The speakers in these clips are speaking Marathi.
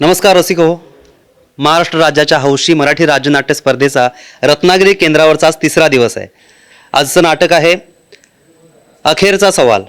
नमस्कार रसिक. हो महाराष्ट्र राज्याच्या हौशी मराठी राज्यनाट्य स्पर्धेचा रत्नागिरी केंद्रावरचा आज तिसरा दिवस आहे. आजचं नाटक आहे अखेरचा सवाल.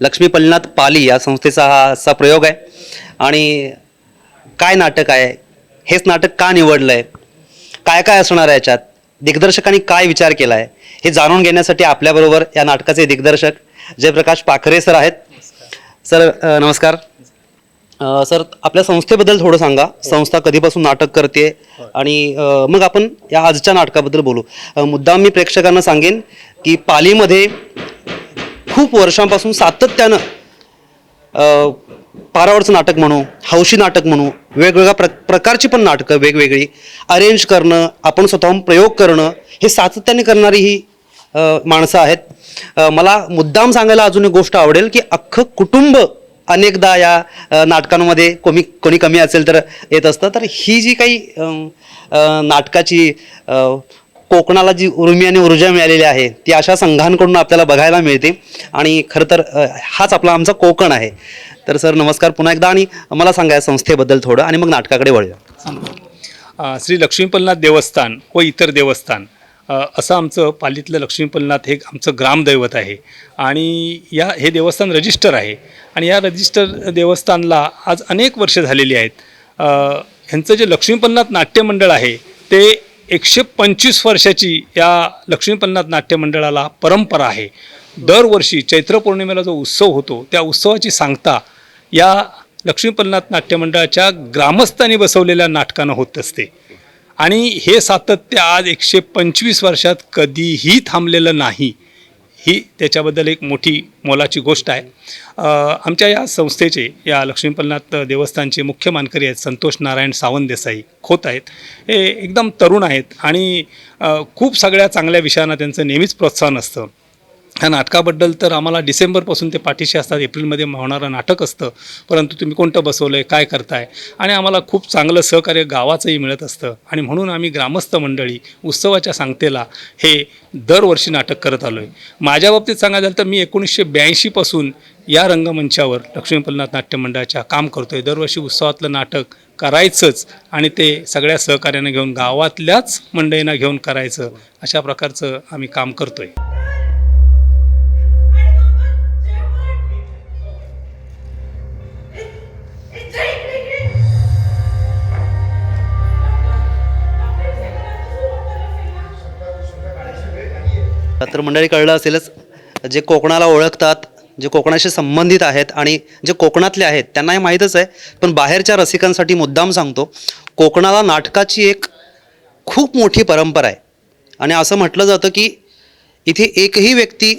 लक्ष्मी पल्लीनाथ पाली या संस्थेचा हा आजचा प्रयोग आहे. आणि काय नाटक आहे? हेच नाटक का निवडलं आहे काय काय असणार आहे याच्यात? दिग्दर्शकांनी काय विचार केला आहे हे जाणून घेण्यासाठी आपल्याबरोबर या नाटकाचे दिग्दर्शक जयप्रकाश पाखरे सर आहेत. सर नमस्कार. सर आपल्या संस्थेबद्दल थोडं सांगा. संस्था कधीपासून नाटक करते आणि अ, मग आपण या आजच्या नाटकाबद्दल बोलू. अ, मुद्दाम मी प्रेक्षकांना सांगेन की पालीमध्ये खूप वर्षांपासून सातत्यानं अ, पारावरचं नाटक म्हणू हौशी नाटक म्हणू वेगवेगळ्या प्र प्रकारची पण नाटकं वेगवेगळी अरेंज करणं आपण स्वतःहून प्रयोग करणं हे सातत्याने करणारी ही अ, माणसं आहेत. अ, मला मुद्दाम सांगायला अजून एक गोष्ट आवडेल की अख्खं कुटुंब अनेकदा या नाटकांमध्ये कोणी कोणी कमी असेल तर येत असतं. तर ही जी काही नाटकाची कोकणाला जी उर्मी आणि ऊर्जा मिळालेली आहे ती अशा संघांकडून आपल्याला बघायला मिळते. आणि खरं तर हाच आपला आमचा कोकण आहे. तर सर नमस्कार पुन्हा एकदा आणि मला सांगा या संस्थेबद्दल थोडं आणि मग नाटकाकडे वळूया. श्री लक्ष्मीपल्लनाथ देवस्थान व इतर देवस्थान असं आमचं पालीतलं लक्ष्मीपल्लनाथ हे आमचं ग्रामदैवत आहे. आणि या हे देवस्थान रजिस्टर आहे. आणि या रजिस्टर देवस्थानला आज अनेक वर्ष झालेली आहेत. ह्यांचं जे लक्ष्मीपलनाथ नाट्यमंडळ आहे ते एकशे पंचवीस वर्षाची या लक्ष्मीपलनाथ नाट्यमंडळाला परंपरा आहे. दरवर्षी चैत्र पौर्णिमेला जो उत्सव होतो त्या उत्सवाची सांगता या लक्ष्मीपल्लनाथ नाट्यमंडळाच्या ग्रामस्थांनी बसवलेल्या नाटकानं होत असते. आणि हे सातत्य आज एकशे पंचवीस वर्षात कधीही थांबलेलं नाही. ही त्याच्याबद्दल एक मोठी मोलाची गोष्ट आहे. आमच्या या संस्थेचे या लक्ष्मीपलनाथ देवस्थानचे मुख्य मानकरी आहेत संतोष नारायण सावंत देसाई. खोत आहेत. हे एकदम तरुण आहेत आणि खूप सगळ्या चांगल्या विषयांना त्यांचं नेहमीच प्रोत्साहन असतं. ह्या नाटकाबद्दल तर आम्हाला डिसेंबरपासून ते पाठीशी असतात एप्रिलमध्ये होणारं नाटक असतं. परंतु तुम्ही कोणतं बसवलं आहे काय करताय? आणि आम्हाला खूप चांगलं सहकार्य गावाचंही मिळत असतं. आणि म्हणून आम्ही ग्रामस्थ मंडळी उत्सवाच्या सांगतेला हे दरवर्षी नाटक करत आलो आहे माझ्या बाबतीत सांगायचं झालं तर मी एकोणीसशे ब्याऐंशीपासून या रंगमंचावर लक्ष्मीपल्लनाथ नाट्य मंडळाच्या काम करतो आहे दरवर्षी उत्सवातलं नाटक करायचंच आणि ते सगळ्या सहकार्यानं घेऊन गावातल्याच मंडळींना घेऊन करायचं. अशा प्रकारचं आम्ही काम करतो आहे तर मंडळी कळलं असेलच. जे कोकणाला ओळखतात जे कोकणाशी संबंधित आहेत आणि जे कोकणातले आहेत त्यांना हे माहीतच आहे. पण बाहेरच्या रसिकांसाठी मुद्दाम सांगतो कोकणाला नाटकाची एक खूप मोठी परंपरा आहे. आणि असं म्हटलं जातं की इथे एकही व्यक्ती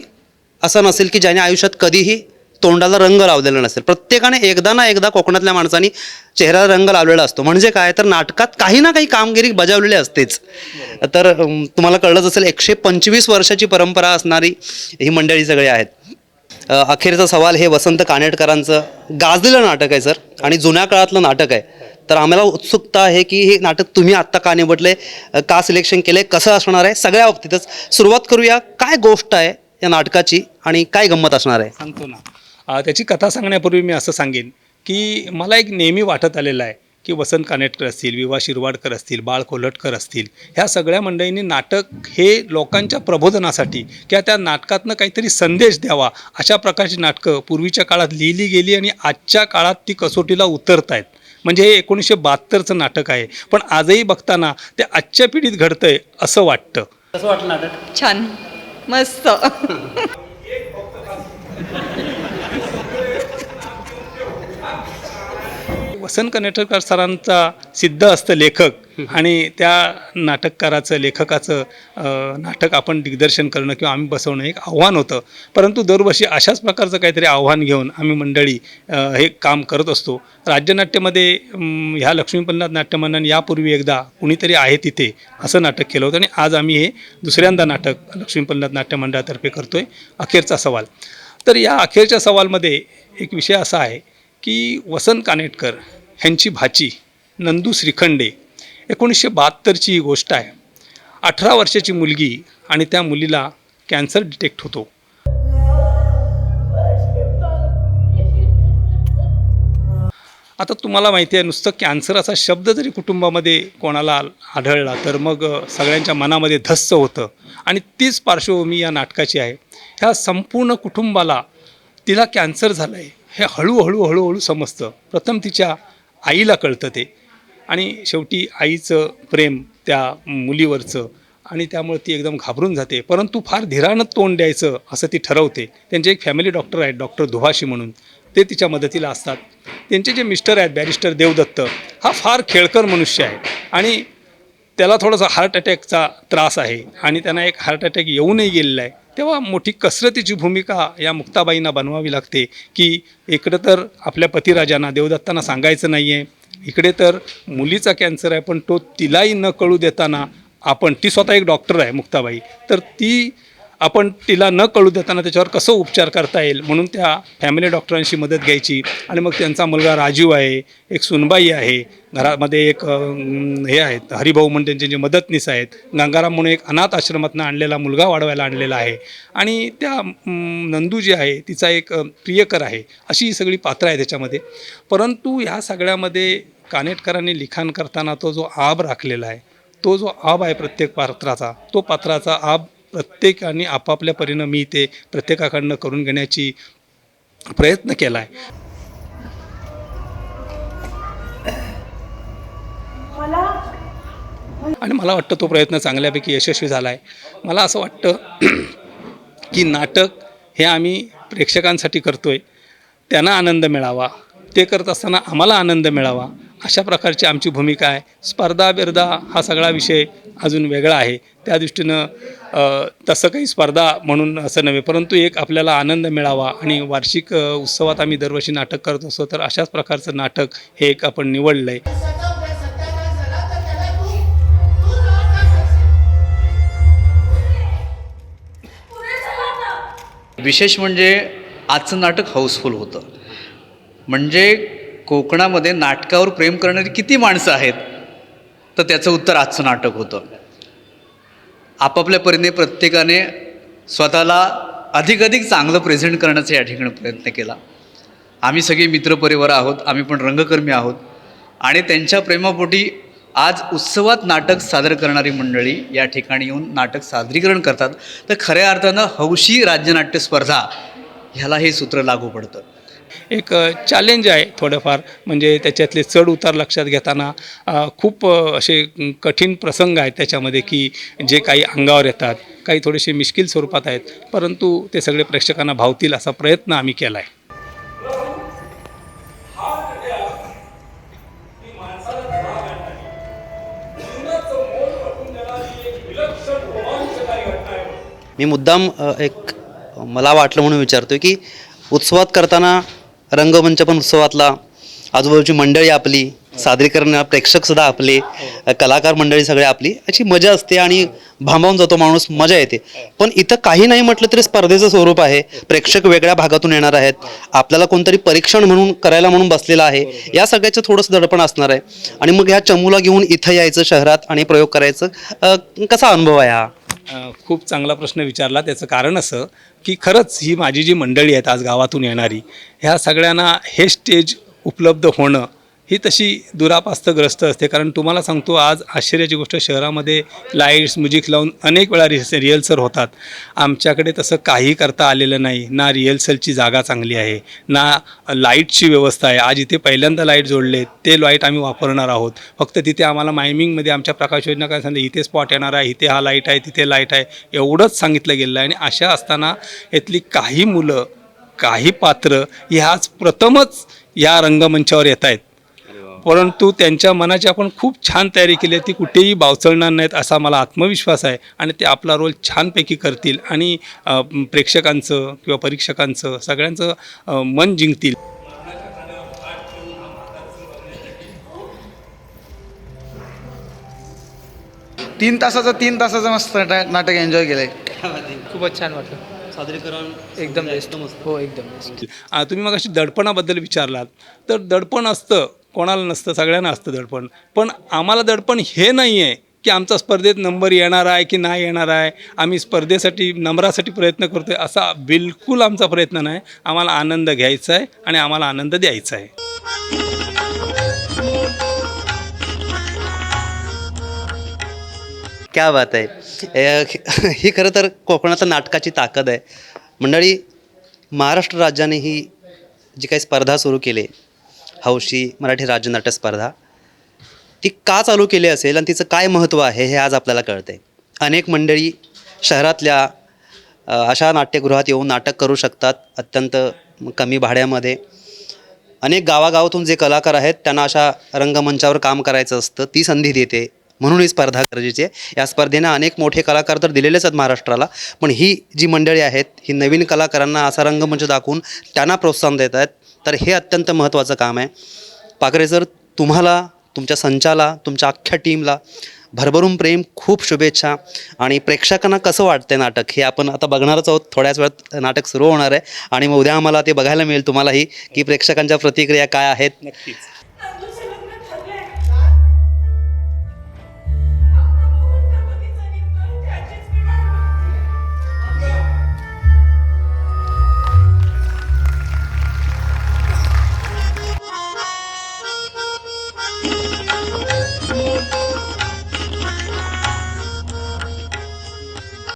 असा नसेल की ज्याने आयुष्यात कधीही तोंडाला रंग लावलेला नसेल. प्रत्येकाने एकदा ना एकदा कोकणातल्या माणसांनी चेहऱ्याला रंग लावलेला असतो. म्हणजे काय? तर नाटकात काही ना काही कामगिरी बजावलेली असतेच. तर तुम्हाला कळलंच असेल एकशे पंचवीस वर्षाची परंपरा असणारी ही मंडळी सगळी आहेत. अखेरचा सवाल हे वसंत कानेटकरांचं. गाजलेलं नाटक आहे सर. आणि जुन्या काळातलं नाटक आहे. तर आम्हाला उत्सुकता आहे की हे नाटक तुम्ही आत्ता का निवडले? का सिलेक्शन केले कसं असणार आहे? सगळ्या बाबतीतच. सुरुवात करूया. काय गोष्ट आहे या नाटकाची आणि काय गंमत असणार आहे? सांगतो ना. त्याची कथा सांगण्यापूर्वी मी असं सांगेन की मला एक नेहमी वाटत आलेलं आहे की वसंत कानेटकर असतील विवा शिरवाडकर असतील बाळ कोल्हटकर असतील ह्या सगळ्या मंडळींनी नाटक हे लोकांच्या प्रबोधनासाठी किंवा त्या नाटकातनं काहीतरी संदेश द्यावा अशा प्रकारची नाटकं पूर्वीच्या काळात लिहिली गेली आणि आजच्या काळात ती कसोटीला उतरत आहेत म्हणजे हे एकोणीसशे बहात्तरचं नाटक आहे. पण आजही बघताना ते आजच्या पिढीत घडतंय असं वाटतं. कसं वाटलं नाटक छान. मस्त. वसंत कनेटकर सरांचा सिद्ध असतं लेखक आणि त्या नाटककाराचं लेखकाचं नाटक आपण दिग्दर्शन करणं किंवा आम्ही बसवणं एक आव्हान होतं. परंतु दरवर्षी अशाच प्रकारचं काहीतरी आव्हान घेऊन आम्ही मंडळी हे काम करत असतो. राज्यनाट्यामध्ये ह्या लक्ष्मीपल्नाथ नाट्यमंडळाने यापूर्वी एकदा कुणीतरी आहे तिथे असं नाटक केलं होतं आणि आज आम्ही हे दुसऱ्यांदा नाटक लक्ष्मीपल्नाथ नाट्यमंडळातर्फे करतोय. अखेरचा सवाल. तर या अखेरच्या सवालमध्ये एक विषय असा आहे की वसंत कानेटकर ह्यांची भाची नंदू श्रीखंडे. एकोणीसशे बहात्तरची ही गोष्ट आहे. अठरा वर्षाची मुलगी आणि त्या मुलीला कॅन्सर डिटेक्ट होतो. आता तुम्हाला माहिती आहे नुसतं कॅन्सर असा शब्द जरी कुटुंबामध्ये कोणाला आढळला तर मग सगळ्यांच्या मनामध्ये धस्स होतं. आणि तीच पार्श्वभूमी या नाटकाची आहे. ह्या संपूर्ण कुटुंबाला तिला कॅन्सर झालं आहे हे हळूहळू हळूहळू समजतं. प्रथम तिच्या आईला कळतं ते. आणि शेवटी आईचं प्रेम त्या मुलीवरचं आणि त्यामुळे ती एकदम घाबरून जाते. परंतु फार धीरानं तोंड द्यायचं असं ती ठरवते. त्यांचे एक फॅमिली डॉक्टर आहेत डॉक्टर दुभाषी म्हणून. ते तिच्या मदतीला असतात. त्यांचे जे मिस्टर आहेत बॅरिस्टर देवदत्त हा फार खेळकर मनुष्य आहे. आणि त्याला थोडासा हार्ट अटॅकचा त्रास आहे. आणि त्यांना एक हार्ट अटॅक येऊनही गेलेला आहे. तेव्हा मोठी कसरतीची भूमिका या मुक्ताबाईंना बनवावी लागते की इकडं तर आपल्या पतिराजांना देवदत्तांना सांगायचं नाही आहे इकडे तर मुलीचा कॅन्सर आहे पण तो तिलाही न कळू देताना आपण ती स्वतः एक डॉक्टर आहे मुक्ताबाई. तर ती आपण तिला न कळू देताना त्याच्यावर कसं उपचार करता येईल म्हणून त्या फॅमिली डॉक्टरांशी मदत घ्यायची. आणि मग त्यांचा मुलगा राजू आहे एक सुनबाई आहे घरामध्ये एक हे आहेत हरिभाऊ म्हणून त्यांचे जे मदतनीस आहेत गंगाराम म्हणून एक अनाथ आश्रमातनं आणलेला मुलगा वाढवायला आणलेला आहे. आणि त्या नंदू जी आहे तिचा एक प्रियकर आहे अशी ही सगळी पात्रं आहे त्याच्यामध्ये. परंतु ह्या सगळ्यामध्ये कानेटकरांनी लिखाण करताना तो जो आब राखलेला आहे तो जो आब आहे प्रत्येक पात्राचा तो पात्राचा आब प्रत्येकाने आपापल्या परीनं मी ते प्रत्येकाकडनं करून घेण्याची प्रयत्न केला आहे आणि मला वाटतं तो प्रयत्न चांगल्यापैकी यशस्वी झाला आहे मला असं वाटतं की नाटक हे आम्ही प्रेक्षकांसाठी करतो आहे त्यांना आनंद मिळावा. ते करत असताना आम्हाला आनंद मिळावा. अशा प्रकारची आमची भूमिका आहे. स्पर्धा बिर्धा हा सगळा विषय अजून वेगळा आहे. त्या दृष्टीनं तसं काही स्पर्धा म्हणून असं नव्हे परंतु एक आपल्याला आनंद मिळावा आणि वार्षिक उत्सवात आम्ही दरवर्षी नाटक करत असतो तर अशाच प्रकारचं नाटक हे एक आपण निवडलं आहे विशेष म्हणजे आजचं नाटक हाऊसफुल होतं. म्हणजे कोकणामध्ये नाटकावर प्रेम करणारी किती माणसं आहेत? तर त्याचं उत्तर आजचं नाटक होतं. आपापल्या परीने प्रत्येकाने स्वतःला अधिक अधिक चांगलं प्रेझेंट करण्याचा या ठिकाणी प्रयत्न केला. आम्ही सगळे मित्रपरिवार आहोत आम्ही पण रंगकर्मी आहोत. आणि त्यांच्या प्रेमापोटी आज उत्सवात नाटक सादर करणारी मंडळी या ठिकाणी येऊन नाटक सादरीकरण करतात. तर खऱ्या अर्थानं हौशी राज्यनाट्य स्पर्धा ह्याला हे सूत्र लागू पडतं. एक चॅलेंज आहे थोडंफार. म्हणजे त्याच्यातले चढ उतार लक्षात घेताना खूप असे कठीण प्रसंग आहेत त्याच्यामध्ये की जे काही अंगावर येतात काही थोडेसे मिश्किल स्वरूपात आहेत परंतु ते सगळे प्रेक्षकांना भावतील असा प्रयत्न आम्ही केला आहे मी मुद्दाम एक मला वाटलं म्हणून विचारतोय की उत्सवात करताना रंगमंच पण उत्सवातला आजूबाजूची मंडळी आपली सादरीकरण प्रेक्षकसुद्धा आपले कलाकार मंडळी सगळे आपली याची मजा असते आणि भांबावून जातो माणूस मजा येते. पण इथं काही नाही म्हटलं तरी स्पर्धेचं स्वरूप आहे. प्रेक्षक वेगळ्या भागातून येणार आहेत. आपल्याला कोणतरी परीक्षण म्हणून करायला म्हणून बसलेलं आहे. या सगळ्याचं थोडंसं दडपण असणार आहे. आणि मग ह्या चमूला घेऊन इथं यायचं शहरात आणि प्रयोग करायचं कसा अनुभव आहे हा? खूप चांगला प्रश्न विचारला. त्याचं कारण असं की खरंच ही माझी जी मंडळी आहेत आज गावातून येणारी ह्या सगळ्यांना हे स्टेज उपलब्ध होणं ही तशी दुरापास्तग्रस्त असते. कारण तुम्हाला सांगतो आज आश्चर्याची गोष्ट शहरामध्ये लाईट्स म्युझिक लावून अनेक वेळा रिस रिहर्सल होतात. आमच्याकडे तसं काही करता आलेलं नाही. ना रिहर्सलची जागा चांगली आहे. ना लाईटची व्यवस्था आहे. आज इथे पहिल्यांदा लाइट जोडले ते लाइट आम्ही वापरणार आहोत. फक्त तिथे आम्हाला मायमिंगमध्ये आमच्या प्रकाश योजना काय सांगितलं इथे स्पॉट येणार आहे इथे हा लाइट आहे तिथे लाइट आहे एवढंच सांगितलं गेलं आहे. आणि अशा असताना यातली काही मुलं काही पात्र ह्याच प्रथमच या रंगमंचावर येत आहेत परंतु त्यांच्या मनाची आपण खूप छान तयारी केली आहे. ती कुठेही बावचळणार नाहीत असा मला आत्मविश्वास आहे आणि ते आपला रोल छानपैकी करतील आणि प्रेक्षकांचं किंवा परीक्षकांचं सगळ्यांचं मन जिंकतील. तीन तासाचं तीन तासाचं मस्त नाट- नाटक एन्जॉय केलंय. खूपच छान वाटलं. सादरीकरण एकदम बेस्ट हो एकदम तुम्ही मग अशी दडपणाबद्दल विचारलात. तर दडपण असतं कोणाला नसतं सगळ्यांना असतं दडपण. पण आम्हाला दडपण हे नाही आहे की आमचा स्पर्धेत नंबर येणार आहे की नाही येणार आहे. आम्ही स्पर्धेसाठी नंबरासाठी प्रयत्न करतो आहे असा बिलकुल आमचा प्रयत्न नाही. आम्हाला आनंद घ्यायचा आहे आणि आम्हाला आनंद द्यायचा आहे. क्या बात आहे. ही खरं तर कोकणाचा नाटकाची ताकद आहे. मंडळी महाराष्ट्र राज्याने ही जी काही स्पर्धा सुरू केली हौशी मराठी राज्यनाट्य स्पर्धा. ती का चालू केली असेल आणि तिचं काय महत्त्व आहे हे आज आपल्याला कळतं आहे अनेक मंडळी शहरातल्या अशा नाट्यगृहात येऊन नाटक करू शकतात अत्यंत कमी भाड्यामध्ये. अनेक गावागावातून जे कलाकार आहेत त्यांना अशा रंगमंचावर काम करायचं असतं ती संधी देते. म्हणून ही स्पर्धा गरजेची आहे. या स्पर्धेनं अनेक मोठे कलाकार तर दिलेलेच आहेत महाराष्ट्राला पण ही जी मंडळी आहेत ही नवीन कलाकारांना असा रंगमंच दाखवून त्यांना प्रोत्साहन देत आहेत तर हे अत्यंत महत्त्वाचं काम आहे. पाकरे सर तुम्हाला तुमच्या संचाला तुमच्या अख्ख्या टीमला भरभरून प्रेम खूप शुभेच्छा. आणि प्रेक्षकांना कसं वाटतंय नाटक? हे आपण आता बघणारच आहोत. थोड्याच वेळात नाटक सुरू होणार आहे. आणि मग उद्या आम्हाला ते बघायला मिळेल तुम्हालाही की प्रेक्षकांच्या प्रतिक्रिया काय आहेत. नक्कीच.